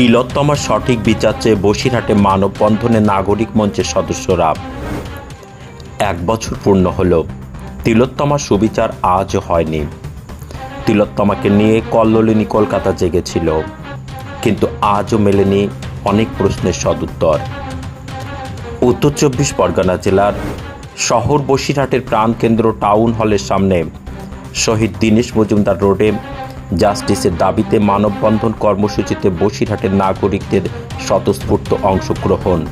তিলোত্তমার সঠিক বিচার চেয়ে বসিরহাটে মানববন্ধনে নাগরিক মঞ্চের সদস্যরা। এক বছর পূর্ণ হল। তিলোত্তমার সুবিচার আজও হয়নি। তিলোত্তমাকে নিয়ে কল্লোলিনী কলকাতা জেগেছিল। কিন্তু আজও মেলেনি অনেক প্রশ্নের সদুত্তর। উত্তর চব্বিশ পরগনা জেলার শহর বসিরহাটের প্রাণকেন্দ্র টাউন হলের সামনে শহীদ দীনেশ মজুমদার রোডে জাস্টিসের দাবিতে মানববন্ধন কর্মসূচিতে বসিরহাটের নাগরিকদের স্বতঃস্ফূর্ত অংশগ্রহণ।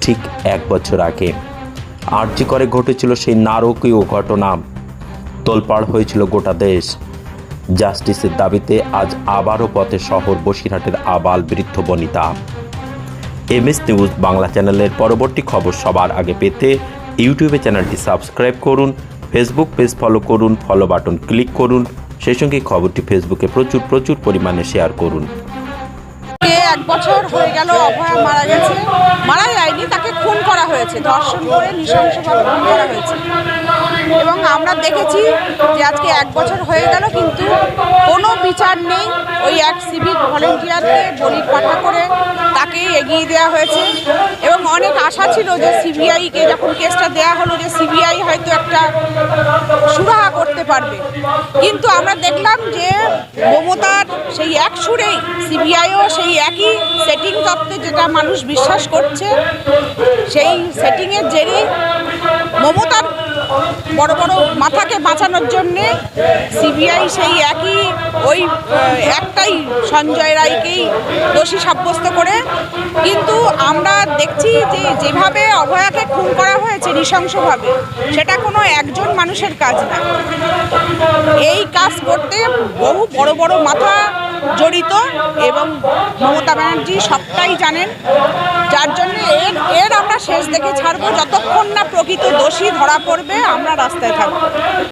ঠিক এক বছর আগে। আর্জি করে ঘটেছিল সেই নারকীয় ঘটনা তোলপাড় হয়েছিল গোটা দেশ। জাস্টিসের দাবিতে আজ আবারও পথে শহর বসিরহাটের আবাল বৃদ্ধ বনিতা। এমএস নিউজ বাংলা চ্যানেলের পরবর্তী খবর সবার আগে পেতে ইউটিউবে চ্যানেলটি সাবস্ক্রাইব করুন, ফেসবুক পেজ ফলো করুন, ফলো বাটন ক্লিক করুন সেই সঙ্গে খবরটি ফেসবুকে প্রচুর প্রচুর পরিমাণে শেয়ার করুন। এক বছর হয়ে গেল, অভয়া মারা গেছে। মারা যায়নি, তাকে খুন করা হয়েছে। ধর্ষণ করে নৃশংসভাবে খুন করা হয়েছে। এবং আমরা দেখেছি যে আজকে এক বছর হয়ে গেল, কিন্তু কোনো বিচার নেই। ওই এক সিভিক ভলেন্টিয়ারকে বলির পাঠা করে তাকে এগিয়ে দেওয়া হয়েছে। এবং অনেক আশা ছিল যে সিবিআইকে যখন কেসটা দেওয়া হলো, যে সিবিআই হয়তো একটা পারবে। কিন্তু আমরা দেখলাম যে মমতার সেই এক সুরেই, সিবিআইও সেই একই সেটিং তত্ত্বে যেটা মানুষ বিশ্বাস করছে, সেই সেটিংয়ের জেরে মমতার বড় বড় মাথাকে বাঁচানোর জন্যে সিবিআই সেই একই ওই একটাই সঞ্জয় রায়কেই দোষী সাব্যস্ত করে। কিন্তু আমরা দেখছি যে যেভাবে অভয়াকে খুন করা হয়েছে নৃশংসভাবে, সেটা কোনো একজন মানুষের কাজ না। এই কাজ করতে বহু বড় বড় মাথা জড়িত এবং মমতা ব্যানার্জি সবটাই জানেন। যার জন্য এর এর আমরা শেষ দেখে ছাড়বো। যতক্ষণ না প্রকৃত দোষী ধরা পড়বে, আমরা রাস্তায় থাকব।